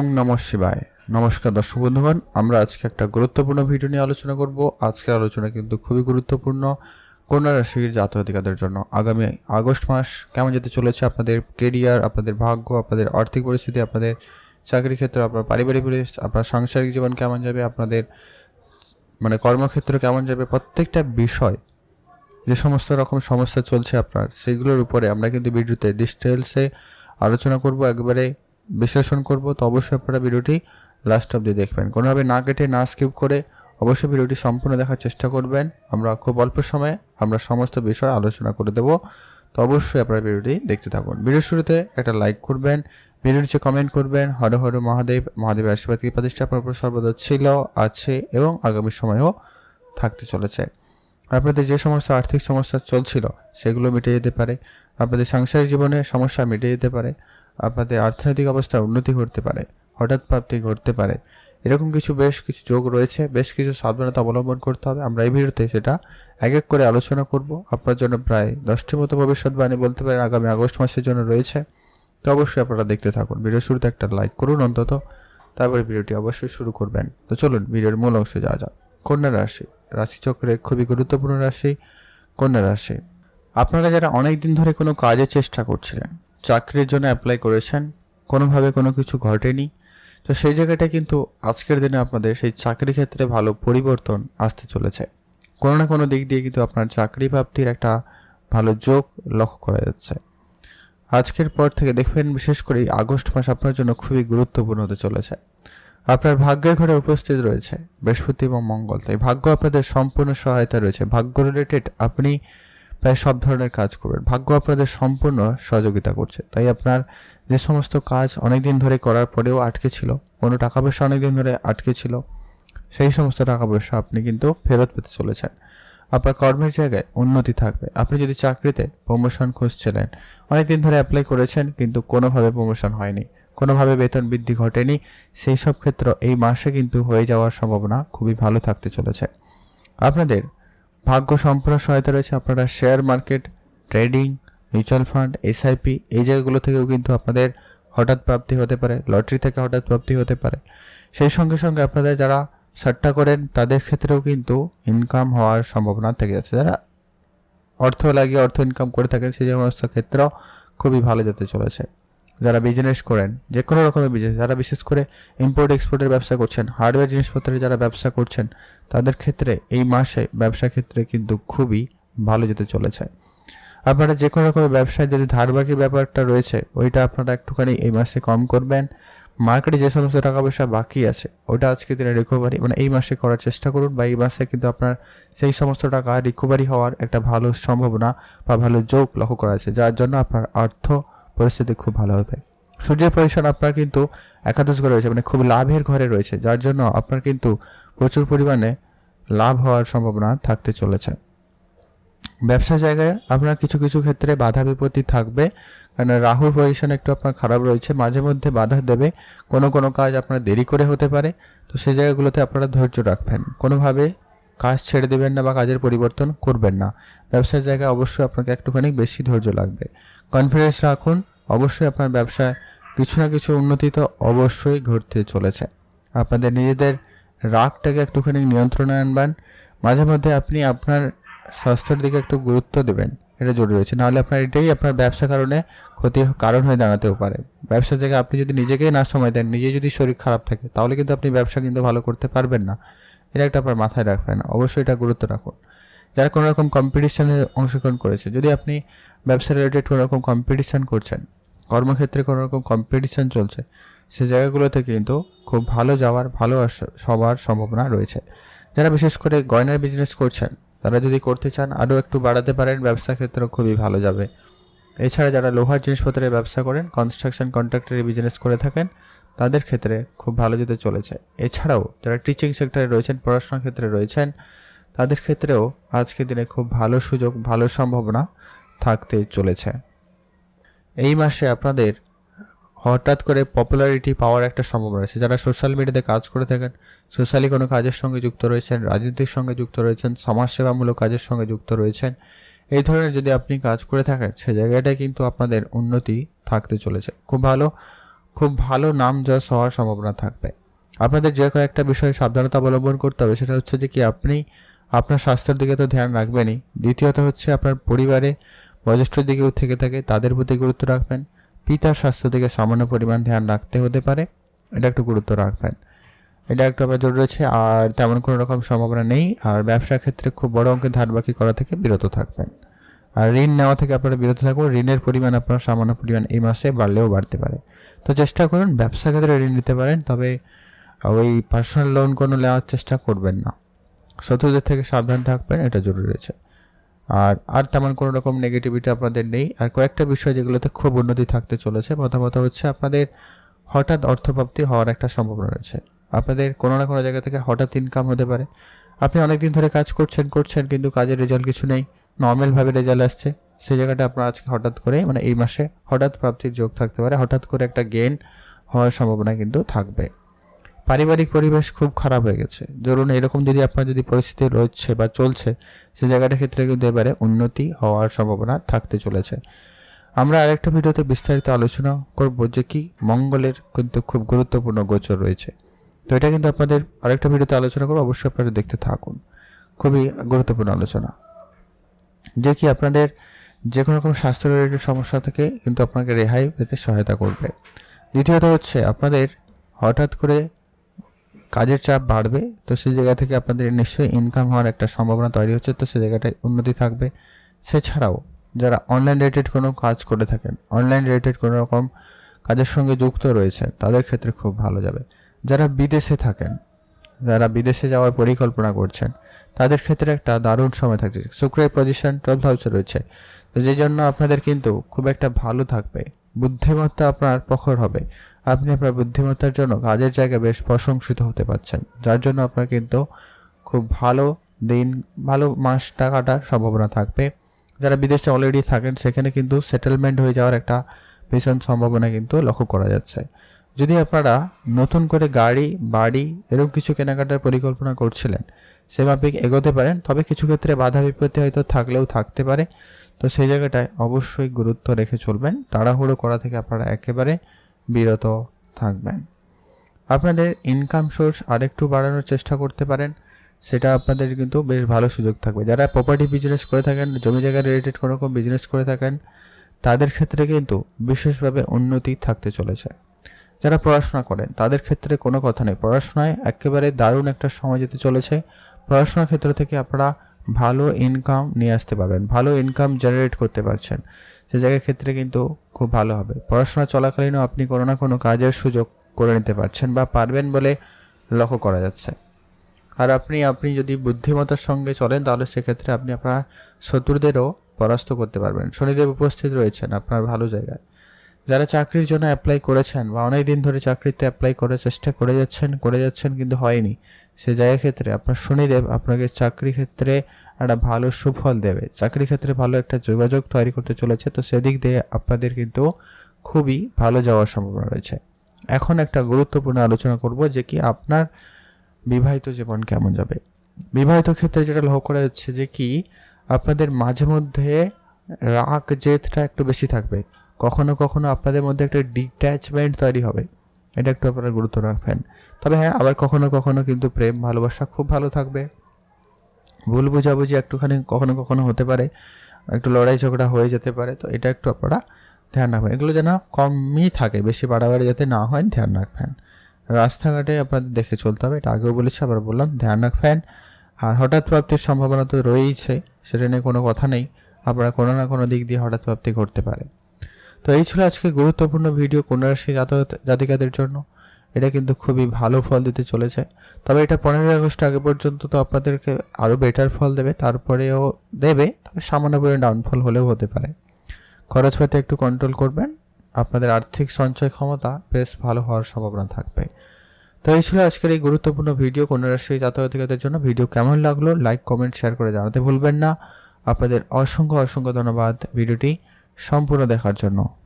ওং নম শিবায়। নমস্কার দর্শক বন্ধুগণ, আমরা আজকে একটা গুরুত্বপূর্ণ ভিডিও নিয়ে আলোচনা করব। আজকের আলোচনা কিন্তু খুবই গুরুত্বপূর্ণ কন্যা রাশির জাতকাধিকাদের জন্য। আগামী আগস্ট মাস কেমন যেতে চলেছে আপনাদের কেরিয়ার আপনাদের ভাগ্য, আপনাদের আর্থিক পরিস্থিতি, আপনাদের চাকরি ক্ষেত্র, আপনার পারিবারিক পরিবেশ আপনার সাংসারিক জীবন কেমন যাবে, আপনাদের মানে কর্মক্ষেত্র কেমন যাবে, প্রত্যেকটা বিষয় যে সমস্ত রকম সমস্যা চলছে আপনার, সেগুলোর উপরে আমরা কিন্তু ভিডিওতে ডিটেলসে আলোচনা করব। একবারে বিশ্লেষণ করব, তো অবশ্যই আপনারা ভিডিওটি লাস্ট অবধি দেখবেন। কোনোভাবে না কেটে, না স্কিপ করে অবশ্যই ভিডিওটি সম্পূর্ণ দেখার চেষ্টা করবেন। আমরা খুব অল্প সময়ে আমরা সমস্ত বিষয় আলোচনা করে দেব, তো অবশ্যই আপনারা ভিডিওটি দেখতে থাকুন। ভিডিওর শুরুতে একটা লাইক করবেন, ভিডিওর নিচে কমেন্ট করবেন, হর হর মহাদেব, মহাদেবের আশীর্বাদ কি প্রতিষ্ঠা সর্বদা ছিল, আছে এবং আগামী সময়েও থাকতে চলেছে। আপনাদের যে সমস্ত আর্থিক সমস্যা চলছিল সেগুলো মিটে যেতে পারে। আপনাদের সাংসারিক জীবনে সমস্যা মিটে যেতে পারে। আপনাদের অর্থনৈতিক অবস্থার উন্নতি ঘটতে পারে, হঠাৎ প্রাপ্তি ঘটতে পারে। এরকম কিছু বেশ কিছু যোগ রয়েছে, বেশ কিছু সাবধানতা অবলম্বন করতে হবে। আমরা এই ভিডিওতে সেটা এক এক করে আলোচনা করব। আপনার জন্য প্রায় দশটির মতো ভবিষ্যৎবাণী বলতে পারেন, আগামী আগস্ট মাসের জন্য রয়েছে। তো অবশ্যই আপনারা দেখতে থাকুন। ভিডিও শুরুতে একটা লাইক করুন অন্তত, তারপরে ভিডিওটি অবশ্যই শুরু করবেন। তো চলুন, ভিডিওর মূল অংশে যাওয়া যাক। কন্যা রাশি, রাশিচক্রের খুবই গুরুত্বপূর্ণ রাশি, কন্যা রাশি। আপনারা যারা অনেক দিন ধরে কোনো কাজের চেষ্টা করছিলেন চাকরির জন্য অ্যাপ্লাই করেছেন, কোনোভাবে কোনো কিছু ঘটেনি। তো সেই জায়গাটা কিন্তু আজকের দিনে আপনাদের সেই চাকরি ক্ষেত্রে ভালো পরিবর্তন আসতে চলেছে। কোনো না কোনো দিক দিয়ে কিন্তু আপনার চাকরি প্রাপ্তির একটা ভালো যোগ লক্ষ্য করা যাচ্ছে। আজকের পর থেকে দেখবেন বিশেষ করে আগস্ট মাস আপনার জন্য খুবই গুরুত্বপূর্ণ হতে চলেছে। আপনার ভাগ্যের ঘরে উপস্থিত রয়েছে বৃহস্পতি এবং মঙ্গল। তাই ভাগ্য আপনাদের সম্পূর্ণ সহায়তা রয়েছে। ভাগ্য রিলেটেড আপনি প্রায় সব ধরনের কাজ করবেন। ভাগ্য আপনাদের সম্পূর্ণ সহযোগিতা করছে। তাই আপনার যে সমস্ত কাজ অনেক দিন ধরে করার পরেও আটকে ছিল, কোনো টাকা পয়সা অনেক দিন ধরে আটকে ছিল, সেই সমস্ত টাকা পয়সা আপনি কিন্তু ফেরত পেতে চলেছেন। আপনার কর্মের জায়গায় উন্নতি থাকবে। আপনি যদি চাকরিতে প্রমোশন খুঁজছিলেন অনেক দিন ধরে অ্যাপ্লাই করেছেন কিন্তু কোনোভাবে প্রমোশন হয়নি, কোনোভাবে বেতন বৃদ্ধি ঘটেনি, সেই সব ক্ষেত্র এই মাসে কিন্তু হয়ে যাওয়ার সম্ভাবনা খুবই ভালো থাকতে চলেছে। আপনাদের ভাগ্য সম্পূর্ণ সহায়তা রয়েছে। আপনারা share market trading mutual fund SIP এই জায়গাগুলো থেকেও কিন্তু আপনাদের হঠাৎ প্রাপ্তি হতে পারে। লটারি থেকে হঠাৎ প্রাপ্তি হতে পারে। সেই সঙ্গে সঙ্গে আপনাদের যারা সাট্টা করেন, তাদের ক্ষেত্রেও কিন্তু ইনকাম হওয়ার সম্ভাবনা থেকে যাচ্ছে। যারা অর্থ লাগিয়ে অর্থ ইনকাম করে থাকেন, সেই সমস্ত ক্ষেত্রেও খুবই ভালো যেতে চলেছে। যারা বিজনেস করেন যে কোনো রকমের বিজনেস যারা বিশেষ করে ইম্পোর্ট এক্সপোর্টের ব্যবসা করছেন হার্ডওয়্যার জিনিসপত্রের যারা ব্যবসা করছেন, তাদের ক্ষেত্রে এই মাসে ব্যবসা ক্ষেত্রে কিন্তু খুবই ভালো যেতে চলেছে। আপনারা যে কোনো রকমের ব্যবসায় যদি ধারবাকির ব্যাপারটা রয়েছে, ওইটা আপনারা একটুখানি এই মাসে কম করবেন। মার্কেটে যে সমস্ত টাকা পয়সা বাকি আছে ওটা আজকে দিনে রিকভারি মানে এই মাসে করার চেষ্টা করুন বা এই মাসে কিন্তু আপনার সেই সমস্ত টাকা রিকভারি হওয়ার একটা ভালো সম্ভাবনা বা ভালো যোগ লক্ষ্য করা আছে, যার জন্য আপনার অর্থ পরিস্থিতি খুব ভালো হবে। সূর্যের পজিশন আপনার কিন্তু একাদশ ঘরে রয়েছে মানে খুব লাভের ঘরে রয়েছে, যার জন্য আপনার কিন্তু প্রচুর পরিমাণে লাভ হওয়ার সম্ভাবনা থাকতে চলেছে। ব্যবসা জায়গায় আপনার কিছু কিছু ক্ষেত্রে বাধা বিপত্তি থাকবে, কারণ রাহুর পজিশন একটু আপনার খারাপ রয়েছে, মাঝে মধ্যে বাধা দেবে, কোনো কোনো কাজ আপনার দেরি করে হতে পারে, তো সেই জায়গাগুলোতে আপনারা ধৈর্য রাখবেন। কোনোভাবে কাজ ছেড়ে দেবেন না বা কাজের পরিবর্তন করবেন না। ব্যবসার জায়গায় অবশ্যই আপনাকে একটুখানি বেশি ধৈর্য লাগবে। কনফিডেন্স রাখুন অবশ্যই আপনার ব্যবসায় কিছু না কিছু উন্নতি তো অবশ্যই ঘটতে চলেছে। আপনাদের নিজেদের রাগটাকে একটুখানি নিয়ন্ত্রণে আনবেন। মাঝে মধ্যে আপনি আপনার স্বাস্থ্যের দিকে একটু গুরুত্ব দেবেন। এটা জরুরি রয়েছে নাহলে আপনার এটাই আপনার ব্যবসা কারণে ক্ষতির কারণ হয়ে দাঁড়াতেও পারে। ব্যবসার জায়গায় আপনি যদি নিজেকেই না সময় দেন নিজে যদি শরীর খারাপ থাকে, তাহলে কিন্তু আপনি ব্যবসা কিন্তু ভালো করতে পারবেন না। এটা একটা আপনার মাথায় রাখবেন। অবশ্যই এটা গুরুত্ব রাখুন। যারা কোনো রকম কম্পিটিশনে অংশগ্রহণ করেছে, যদি আপনি ব্যবসা রিলেটেড কোনো রকম কম্পিটিশান করছেন কর্মক্ষেত্রে কোনো রকম কম্পিটিশান চলছে, সে জায়গাগুলোতে কিন্তু খুব ভালো যাওয়ার, ভালো সবার সম্ভাবনা রয়েছে। যারা বিশেষ করে গয়নার বিজনেস করছেন, তারা যদি করতে চান, আরও একটু বাড়াতে পারেন, ব্যবসা ক্ষেত্রে খুবই ভালো যাবে। এছাড়া যারা লোহার জিনিসপত্রের ব্যবসা করেন কনস্ট্রাকশন কন্ট্রাক্টরের বিজনেস করে থাকেন, তাদের ক্ষেত্রে খুব ভালো যেতে চলেছে। এছাড়াও যারা টিচিং সেক্টরে রয়েছেন, পড়াশোনার ক্ষেত্রে রয়েছেন, তাদের ক্ষেত্রেও আজকের দিনে খুব ভালো সুযোগ, ভালো সম্ভাবনা থাকতে চলেছে। এই মাসে আপনাদের হঠাৎ করে পপুলারিটি পাওয়ার একটা সম্ভাবনা আছে যারা সোশ্যাল মিডিয়াতে কাজ করে থাকেন সোশ্যালি কোনো কাজের সঙ্গে যুক্ত রয়েছেন, রাজনীতির সঙ্গে যুক্ত রয়েছেন, সমাজসেবামূলক কাজের সঙ্গে যুক্ত রয়েছেন, এই ধরনের যদি আপনি কাজ করে থাকেন, সে জায়গাটায় কিন্তু আপনাদের উন্নতি থাকতে চলেছে। খুব ভালো খুব ভালো নাম যশ হওয়ার সম্ভাবনা থাকবে। আপনাদের যে কয়েকটা বিষয়ে সাবধানতা অবলম্বন করতে হবে, সেটা হচ্ছে যে কি আপনি আপনার স্বাস্থ্যের দিকে তো ধ্যান রাখবেনই। দ্বিতীয়ত হচ্ছে আপনার পরিবারে বয়োজ্যেষ্ঠর দিকেও থেকে থাকে, তাদের প্রতি গুরুত্ব রাখবেন। পিতার স্বাস্থ্য দিকে সামান্য পরিমাণ ধ্যান রাখতে হতে পারে। এটা একটু গুরুত্ব রাখবেন। এটা একটু আপনার জরুরি রয়েছে, আর তেমন কোনো রকম সম্ভাবনা নেই। আর ব্যবসার ক্ষেত্রে খুব বড় অঙ্কের ধার বাকি করা থেকে বিরত থাকবেন। আর ঋণ নেওয়া থেকে আপনারা বিরত থাকবেন ঋণের পরিমাণ আপনার সামান্য পরিমাণ এই মাসে বাড়লেও বাড়তে পারে। তো চেষ্টা করুন ব্যবসা ক্ষেত্রে ঋণ নিতে পারেন, তবে ওই পার্সোনাল লোন কোনো নেওয়ার চেষ্টা করবেন না। শত্রুদের থেকে সাবধান থাকবেন, এটা জরুরি রয়েছে। আর আর তেমন কোনো রকম নেগেটিভিটি আপনাদের নেই। আর কয়েকটা বিষয় যেগুলোতে খুব উন্নতি থাকতে চলেছে, প্রথমত হচ্ছে আপনাদের হঠাৎ অর্থপ্রাপ্তি হওয়ার একটা সম্ভাবনা রয়েছে। আপনাদের কোনো না কোনো জায়গা থেকে হঠাৎ ইনকাম হতে পারে। আপনি অনেক দিন ধরে কাজ করছেন করছেন, কিন্তু কাজের রেজাল্ট কিছু নেই। নর্মালভাবে রেজাল্ট আসছে। সেই জায়গাটা আপনার আজকে হঠাৎ করে মানে এই মাসে হঠাৎ প্রাপ্তির যোগ থাকতে পারে। হঠাৎ করে একটা গেন হওয়ার সম্ভাবনা কিন্তু থাকবে। পারিবারিক পরিবেশ খুব খারাপ হয়ে গেছে। ধরুন এরকম যদি আপনার যদি পরিস্থিতি রয়েছে বা চলছে, সে জায়গাটার ক্ষেত্রে কিন্তু এবারে উন্নতি হওয়ার সম্ভাবনা থাকতে চলেছে। আমরা আরেকটা ভিডিওতে বিস্তারিত আলোচনা করব যে কি মঙ্গলের কিন্তু খুব গুরুত্বপূর্ণ গোচর রয়েছে। তো এটা কিন্তু আপনাদের আরেকটা ভিডিওতে আলোচনা করব, অবশ্যই আপনারা দেখতে থাকুন। খুবই গুরুত্বপূর্ণ আলোচনা। যে কি আপনাদের যে কোনো রকম স্বাস্থ্য রিলেটেড সমস্যা থেকে কিন্তু আপনাকে রেহাই পেতে সহায়তা করবে। দ্বিতীয়ত হচ্ছে আপনাদের হঠাৎ করে কাজের চাপ বাড়বে, তো সেই জায়গা থেকে আপনাদের নিশ্চয়ই ইনকাম হওয়ার একটা সম্ভাবনা তৈরি হচ্ছে, তো সেই জায়গাটায় উন্নতি থাকবে। সেছাড়াও, যারা অনলাইন রিলেটেড কোনো কাজ করে থাকেন অনলাইন রিলেটেড কোনো রকম কাজের সঙ্গে যুক্ত রয়েছে, তাদের ক্ষেত্রে খুব ভালো যাবে। যারা বিদেশে থাকেন, যারা বিদেশে যাওয়ার পরিকল্পনা করছেন, তাদের ক্ষেত্রে একটা দারুণ সময় থাকছে। শুক্রের পজিশন টুয়েলভ হাউসে রয়েছে, তো যে জন্য আপনাদের কিন্তু খুব একটা ভালো থাকবে। বুদ্ধিমত্তা আপনার প্রখর হবে। আপনি আপনার বুদ্ধিমত্তার জন্য কাজের জায়গায় বেশ প্রশংসিত হতে পারছেন। যার জন্য আপনার কিন্তু খুব ভালো দিন, ভালো মাসটা কাটার সম্ভাবনা থাকবে। যারা বিদেশে অলরেডি থাকেন, সেখানে কিন্তু সেটেলমেন্ট হয়ে যাওয়ার একটা ভীষণ সম্ভাবনা কিন্তু লক্ষ্য করা যাচ্ছে। যদি আপনারা নতুন করে গাড়ি, বাড়ি এরকম কিছু কেনাকাটার পরিকল্পনা করছিলেন সে মাফিক এগোতে পারেন। তবে কিছু ক্ষেত্রে বাধা বিপত্তি হয়তো থাকলেও থাকতে পারে। তো সেই জায়গাটায় অবশ্যই গুরুত্ব রেখে চলবেন। তাড়াহুড়ো করা থেকে আপনারা একেবারে বিরত থাকবেন। আপনাদের ইনকাম সোর্স আরেকটু বাড়ানোর চেষ্টা করতে পারেন। সেটা আপনাদের কিন্তু বেশ ভালো সুযোগ থাকবে। যারা প্রপার্টি বিজনেস করে থাকেন, জমি জায়গা রিলেটেড কোনো রকম বিজনেস করে থাকেন, তাদের ক্ষেত্রে কিন্তু বিশেষভাবে উন্নতি থাকতে চলেছে। যারা পড়াশোনা করেন, তাদের ক্ষেত্রে কোনো কথা নেই। পড়াশোনায় একেবারে দারুণ একটা সময় যেতে চলেছে। পড়াশোনার ক্ষেত্র থেকে আপনারা ভালো ইনকাম নিয়ে আসতে পারবেন, ভালো ইনকাম জেনারেট করতে পারছেন, সে জায়গার ক্ষেত্রে কিন্তু খুব ভালো হবে। পড়াশোনা চলাকালীনও আপনি কোনো না কোনো কাজের সুযোগ করে নিতে পারছেন বা পারবেন বলে লক্ষ্য করা যাচ্ছে। আর আপনি আপনি যদি বুদ্ধিমত্তার সঙ্গে চলেন, তাহলে সেক্ষেত্রে আপনি আপনার শত্রুদেরও পরাস্ত করতে পারবেন। শনিদেব উপস্থিত রয়েছেন আপনার ভালো জায়গায়। যারা চাকরির জন্য অ্যাপ্লাই করেছেন বা অনেক দিন ধরে চাকরিতে অ্যাপ্লাই করার চেষ্টা করে যাচ্ছেন করে যাচ্ছেন কিন্তু হয়নি। সে জায়গা ক্ষেত্রে আপনার শনিদেব আপনাকে চাকরি ক্ষেত্রে একটা ভালো সুফল দেবে। চাকরি ক্ষেত্রে ভালো একটা যোগাযোগ তৈরি করতে চলেছে। তো সেদিক দিয়ে আপনাদের কিন্তু খুবই ভালো যাওয়ার সম্ভাবনা রয়েছে। এখন একটা গুরুত্বপূর্ণ আলোচনা করব যে কি আপনার বিবাহিত জীবন কেমন যাবে? বিবাহিত ক্ষেত্রে যেটা লক্ষ্য করা যাচ্ছে যে কি আপনাদের মাঝে মধ্যে রাগ, জেদটা একটু বেশি থাকবে। কখনো কখনো আপনাদের মধ্যে একটা ডিট্যাচমেন্ট তৈরি হবে। এটা একটু আপনারা গুরুত্ব রাখবেন। তবে হ্যাঁ আবার কখনো কখনো কিন্তু প্রেম, ভালোবাসা খুব ভালো থাকবে। ভুল বোঝাবুঝি একটুখানি কখনো কখনো হতে পারে। একটু লড়াই ঝগড়া হয়ে যেতে পারে। তো এটা একটু আপনারা ধ্যান রাখবেন। এগুলো যেন কমই থাকে, বেশি বাড়াবাড়ি যাতে না হয়, ধ্যান রাখবেন। রাস্তাঘাটে আপনাদের দেখে চলতে হবে, এটা আগেও বলেছি, আবার বললাম, ধ্যান রাখবেন। আর হঠাৎ প্রাপ্তির সম্ভাবনা তো রয়েইছে, সেটা নিয়ে কোনো কথা নেই। আপনারা কোনো না কোনো দিক দিয়ে হঠাৎ প্রাপ্তি করতে পারে। তো এই ছিল আজকে গুরুত্বপূর্ণ ভিডিও কন্যারাশি জাতক জাতিকাদের জন্য। এটা কিন্তু খুবই ভালো ফল দিতে চলেছে। তবে এটা পনেরোই আগস্ট আগে পর্যন্ত তো আপনাদেরকে আরও বেটার ফল দেবে, তারপরেও দেবে, তবে সামান্য পরিমাণে ডাউনফল হলেও হতে পারে। খরচপাতি একটু কন্ট্রোল করবেন, আপনাদের আর্থিক সঞ্চয় ক্ষমতা বেশ ভালো হওয়ার সম্ভাবনা থাকবে। তো এই ছিল আজকের এই গুরুত্বপূর্ণ ভিডিও কন্যারাশি জাতকাতিকাদের জন্য। ভিডিও কেমন লাগল লাইক কমেন্ট শেয়ার করে জানাতে ভুলবেন না। আপনাদের অসংখ্য অসংখ্য ধন্যবাদ ভিডিওটি। সম্পূর্ণ দেখার জন্য।